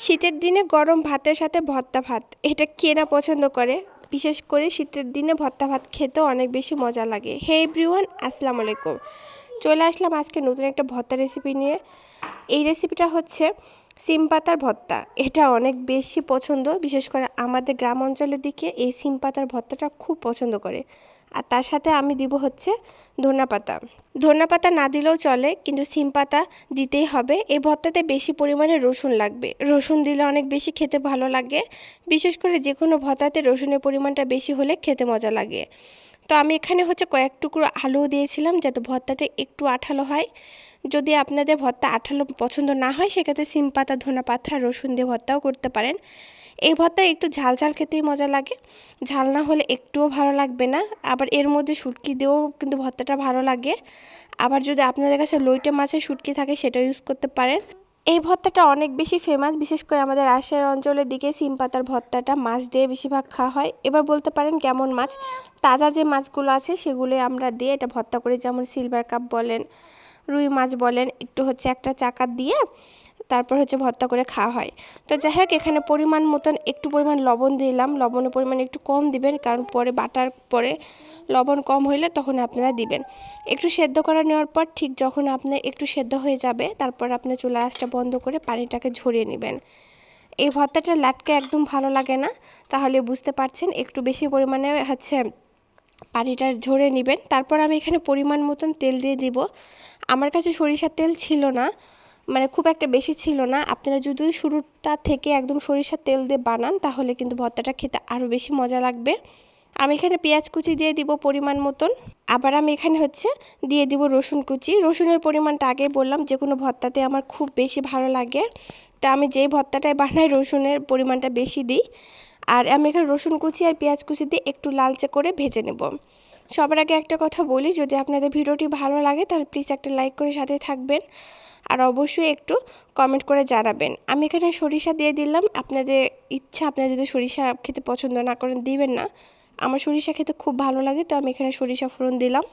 শীতের দিনে গরম ভাতের সাথে ভর্তা ভাত। এটা কে না পছন্দ করে? বিশেষ করে শীতের দিনে ভর্তা ভাত খেতেও অনেক বেশি মজা লাগে। হে এভরিওয়ান, আসসালামু আলাইকুম। চলে আসলাম আজকে নতুন একটা ভর্তা রেসিপি নিয়ে। এই রেসিপিটা হচ্ছে সিম পাতার ভর্তা। এটা অনেক বেশি পছন্দ। বিশেষ করে আমাদের গ্রাম অঞ্চলের দিকে এই সিম পাতার ভর্তাটা খুব পছন্দ করে। আর তার সাথে আমি দিব হচ্ছে ধনা পাতা। ধনা পাতা না দিলেও চলে, কিন্তু সিম পাতা দিতেই হবে। এই ভর্তাতে বেশি পরিমাণে রসুন লাগবে। রসুন দিলে অনেক বেশি খেতে ভালো লাগে। বিশেষ করে যে কোনো ভর্তাতে রসুনের পরিমাণটা বেশি হলে খেতে মজা লাগে। তো আমি এখানে হচ্ছে কয়েক টুকরো আলু দিয়েছিলাম যাতে ভর্তাতে একটু আঠালো হয়। যদি আপনাদের ভর্তা আঠালো পছন্দ না হয়, সেক্ষেত্রে সিম পাতা, ধনা পাতা, রসুন দিয়ে ভর্তাও করতে পারেন। এই ভর্তা একটু ঝাল ঝাল খেতেই মজা লাগে। ঝাল না হলে একটুও ভালো লাগবে না। আবার এর মধ্যে শুটকি দিয়েও কিন্তু ভর্তাটা ভালো লাগে। আবার যদি আপনাদের কাছে লইটে মাছের শুটকি থাকে সেটা ইউজ করতে পারেন। এই ভর্তাটা অনেক বেশি ফেমাস বিশেষ করে আমাদের রাজশাহী অঞ্চলের দিকে সিম পাতার ভর্তাটা মাছ দিয়ে বেশিরভাগ খাওয়া হয়। এবার বলতে পারেন কেমন মাছ। তাজা যে মাছগুলো আছে সেগুলো আমরা দিয়ে এটা ভর্তা করি যেমন সিলভার কাপ বলেন, রুই মাছ বলেন, একটু হচ্ছে একটা চাকা দিয়ে তারপর হচ্ছে ভর্তা করে খাওয়া হয়। তো যাই হোক, এখানে পরিমাণ মতন একটু পরিমাণ লবণ দিলাম। লবণের পরিমাণ একটু কম দিবেন, কারণ পরে বাটার পরে লবণ কম হইলে তখন আপনারা দিবেন। একটু সেদ্ধ করে নেওয়ার পর ঠিক যখন আপনার একটু সেদ্ধ হয়ে যাবে, তারপর আপনি চুলা আঁচটা বন্ধ করে পানিটাকে ঝরিয়ে নেবেন। এই ভর্তাটা লাটকে একদম ভালো লাগে না, তাহলে বুঝতে পারছেন, একটু বেশি পরিমাণে হচ্ছে পানিটা ঝরে নেবেন। তারপর আমি এখানে পরিমাণ মতন তেল দিয়ে দিব। আমার কাছে সরিষার তেল ছিল না মানে খুব একটা বেশি ছিল না। আপনারা যদি শুরুটা থেকে একদম সরিষার তেল দিয়ে বানান, তাহলে কিন্তু ভর্তাটা খেতে আরও বেশি মজা লাগবে। আমি এখানে পেঁয়াজ কুচি দিয়ে দিব পরিমাণ মতন। আবার আমি এখানে হচ্ছে দিয়ে দিব রসুন কুচি। রসুনের পরিমাণটা আগে বললাম, যে কোনো ভর্তাতে আমার খুব বেশি ভালো লাগে। তা আমি যেই ভর্তাটায় বানাই, রসুনের পরিমাণটা বেশি দিই। আর আমি এখানে রসুন কুচি আর পেঁয়াজ কুচি দিয়ে একটু লালচে করে ভেজে নেব। সবার আগে একটা কথা বলি, যদি আপনাদের ভিডিওটি ভালো লাগে, তাহলে প্লিজ একটা লাইক করে সাথে থাকবেন। আর অবশ্যই একটু কমেন্ট করে জানাবেন। আমি এখানে সরিষা দিয়ে দিলাম। আপনাদের ইচ্ছা, আপনারা যদি সরিষা খেতে পছন্দ না করেন, দিবেন না। আমার সরিষা খেতে খুব ভালো লাগে, তো আমি এখানে সরিষা ফোড়ন দিলাম।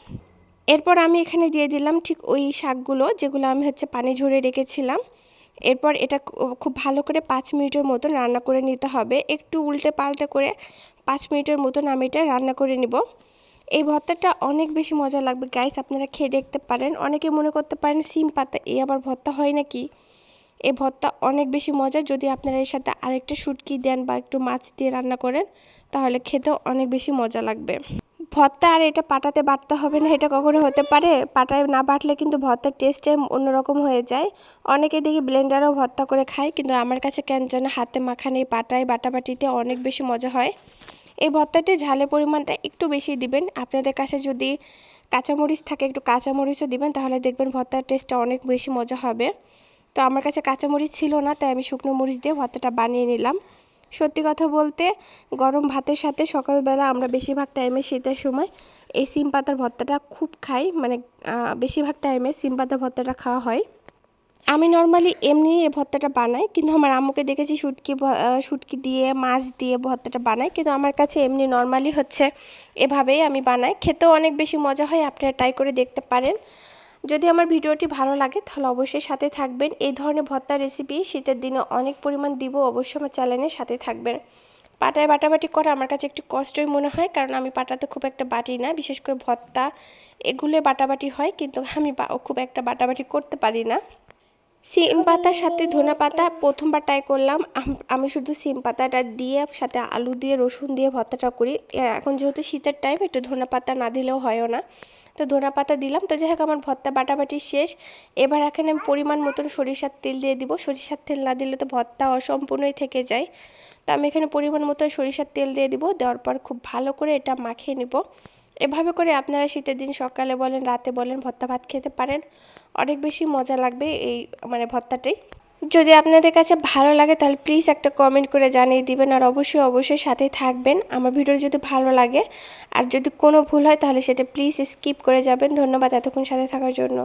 এরপর আমি এখানে দিয়ে দিলাম ঠিক ওই শাকগুলো, যেগুলো আমি হচ্ছে পানি ঝরে রেখেছিলাম। এরপর এটা খুব ভালো করে পাঁচ মিনিটের মতন রান্না করে নিতে হবে। একটু উল্টে পাল্টে করে পাঁচ মিনিটের মতন আমি এটা রান্না করে নিব। এই ভর্তাটা অনেক বেশি মজা লাগবে গাইস আপনারা খেয়ে দেখতে পারেন। অনেকে মনে করতে পারেন সিম পাতা, এই আবার ভর্তা হয় নাকি? এই ভর্তা অনেক বেশি মজা যদি আপনারা এর সাথে আরেকটা শুটকি দেন বা একটু মাছ দিয়ে রান্না করেন, তাহলে খেতেও অনেক বেশি মজা লাগবে। ভর্তা আর এটা পাটাতে বাটতে হবে না, এটা কখনো হতে পারে। পাটায় না বাটলে কিন্তু ভর্তার টেস্টে অন্যরকম হয়ে যায়। অনেকে দেখি ব্লেন্ডারও ভর্তা করে খায়, কিন্তু আমার কাছে কেন যেন হাতে মাখানে পাটায় বাটাবাটিতে অনেক বেশি মজা হয়। এই ভর্তাতে ঝালের পরিমাণটা একটু বেশি দিবেন। আপনাদের কাছে যদি কাঁচামরিচ থাকে, একটু কাঁচামরিচও দিবেন, তাহলে দেখবেন ভর্তার টেস্টটা অনেক বেশি মজা হবে। তো আমার কাছে কাঁচামরিচ ছিল না, তাই আমি শুকনো মরিচ দিয়ে ভর্তাটা বানিয়ে নিলাম। সত্যি কথা বলতে, গরম ভাতের সাথে সকালবেলা আমরা বেশিরভাগ টাইমে শীতের সময় এই সিম পাতার ভর্তাটা খুব খাই। মানে বেশিরভাগ টাইমে সিম পাতার ভর্তাটা খাওয়া হয়। আমি নর্মালি এমনি এই ভর্তাটা বানাই, কিন্তু আমার আম্মুকে দেখেছি শুটকি শুটকি দিয়ে, মাছ দিয়ে ভর্তাটা বানাই কিন্তু আমার কাছে এমনি নর্মালি হচ্ছে এভাবেই আমি বানাই। খেতেও অনেক বেশি মজা হয়, আপনারা ট্রাই করে দেখতে পারেন। যদি আমার ভিডিওটি ভালো লাগে, তাহলে অবশ্যই সাথে থাকবেন। এই ধরনের ভর্তা রেসিপি শীতের দিনে অনেক পরিমাণ দিব, অবশ্যই আমার চ্যানেলের সাথে থাকবেন। পাটায় বাটাবাটি করা আমার কাছে একটু কষ্টই মনে হয়, কারণ আমি পাটাতে খুব একটা বাটি না, বিশেষ করে ভর্তা, এগুলো বাটাবাটি হয়, কিন্তু আমি খুব একটা বাটাবাটি করতে পারি না। সিম পাতার সাথে ধনে পাতা প্রথমবার ট্রাই করলাম। আমি শুধু সিম পাতাটা দিয়ে, সাথে আলু দিয়ে, রসুন দিয়ে ভর্তাটা করি। এখন যেহেতু শীতের টাইম একটু ধনে পাতা না দিলেও হয়ও না। তো ধনে পাতা দিলাম। তো যাই হোক, আমার ভর্তা বাটাবাটি শেষ। এবার এখানে আমি পরিমাণ মতন সরিষার তেল দিয়ে দিব। সরিষার তেল না দিলে তো ভর্তা অসম্পূর্ণই থেকে যায়। তো আমি এখানে পরিমাণ মতন সরিষার তেল দিয়ে দিব। দেওয়ার পর খুব ভালো করে এটা মাখিয়ে নিব। এভাবে করে আপনারা শীতের দিন সকালে বলেন, রাতে বলেন, ভর্তা ভাত খেতে পারেন। অনেক বেশি মজা লাগবে এই মানে ভর্তাটাই। যদি আপনাদের কাছে ভালো লাগে তাহলে প্লিজ একটা কমেন্ট করে জানিয়ে দিবেন আর অবশ্যই অবশ্যই সাথে থাকবেন। আমার ভিডিও যদি ভালো লাগে আর যদি কোনো ভুল হয় তাহলে সেটা প্লিজ স্কিপ করে যাবেন। ধন্যবাদ এতক্ষণ সাথে থাকার জন্য।